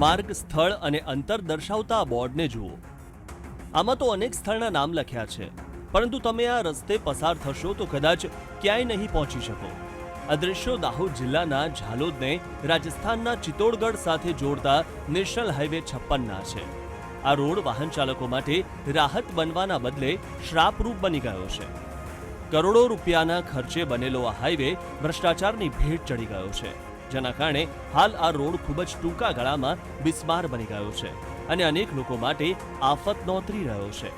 માર્ગ, સ્થળ અને અંતર દર્શાવતા આ બોર્ડને જુઓ. આમાં તો અનેક સ્થળના નામ લખ્યા છે, પરંતુ તમે આ રસ્તે પસાર થશો તો કદાચ ક્યાંય નહીં પહોંચી શકો. આ દ્રશ્યો દાહોદ જિલ્લાના ઝાલોદને રાજસ્થાનના ચિત્તોડગઢ સાથે જોડતા નેશનલ હાઈવે છપ્પનના છે. આ રોડ વાહન ચાલકો માટે રાહત બનવાના બદલે શ્રાપરૂપ બની ગયો છે. કરોડો રૂપિયાના ખર્ચે બનેલો આ હાઈવે ભ્રષ્ટાચારની ભેટ ચડી ગયો છે. જેના કારણે હાલ આ રોડ ખૂબ જ ટૂંકા ગાળામાં બિસ્માર બની ગયો છે અને અનેક લોકો માટે આફત નોતરી રહ્યો છે.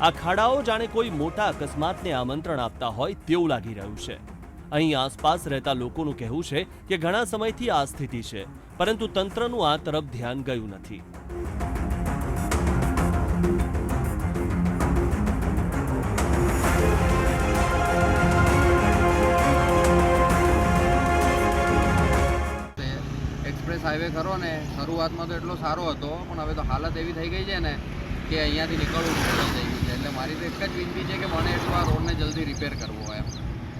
આ ખાડાઓ જાણે કોઈ મોટા અકસ્માતને આમંત્રણ આપતા હોય તેવું લાગી રહ્યું છે. અહીં આસપાસ રહેતા લોકોનું કહેવું છે કે ઘણા સમયથી આ સ્થિતિ છે, પરંતુ તંત્રનું આ તરફ ધ્યાન ગયું નથી. હાઈવે ખરો ને શરૂઆતમાં તો એટલો સારો હતો પણ હવે તો હાલત એવી થઈ ગઈ છે ને કે અહીંયાથી નીકળવું મુશ્કેલ થઈ ગયું છે. એટલે મારી તો એક જ વિનંતી છે કે મને એટલું આ રોડને જલ્દી રિપેર કરવો એમ.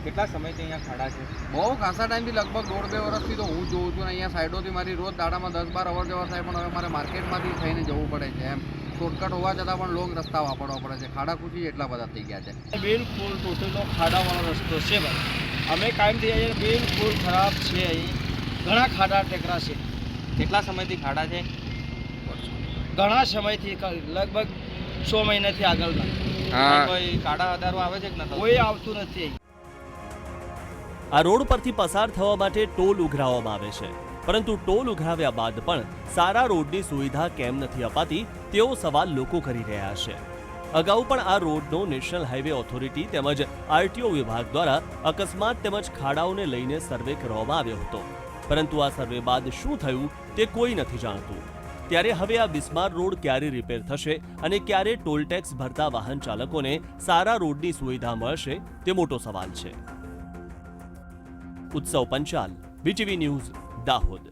કેટલા સમયથી અહીંયા ખાડા છે? બહુ ખાસા ટાઈમથી લગભગ દોઢ બે વર્ષથી તો હું જોઉં છું ને અહીંયા સાઈડોથી મારી રોજ દાડામાં દસ બાર અવર જવર થાય પણ હવે મારે માર્કેટમાંથી થઈને જવું પડે છે એમ. શોર્ટકટ હોવા છતાં પણ લોંગ રસ્તા વાપરવા પડે છે. ખાડા ખુશી એટલા બધા થઈ ગયા છે. બિલકુલ ટોટલો ખાડાવાળો રસ્તો છે ભાઈ. અમે કાયમથી અહીંયા બિલકુલ ખરાબ છે અહીં. ઘણા ખાડા ટેકરા છે. કેટલા સમયથી ખાડા છે? ઘણા સમયથી લગભગ સો મહિનાથી આગળના કોઈ કાડા વધારો આવે છે કે નથી કોઈ આવતું નથી આ રોડ પરથી પસાર થવા માટે ટોલ ઉઘરાવવામાં આવે છે. પરંતુ ટોલ ઉઘરાવ્યા બાદ પણ સારા રોડની સુવિધા કેમ નથી અપાતી તેવો સવાલ લોકો કરી રહ્યા છે. અગાઉ પણ આ રોડનો નેશનલ હાઈવે ઓથોરિટી તેમજ આરટીઓ વિભાગ દ્વારા અકસ્માત તેમજ ખાડાઓને લઈને સર્વે કરવામાં આવ્યો હતો. પરંતુ આ સર્વે બાદ શું થયું તે કોઈ નથી જાણતું. ત્યારે હવે આ બિસ્માર રોડ ક્યારે રિપેર થશે અને ક્યારે ટોલ ટેક્સ ભરતા વાહન ચાલકોને સારા રોડની સુવિધા મળશે તે મોટો સવાલ છે. ઉત્સવ પંચાલ, બીટીવી ન્યૂઝ, દાહોદ.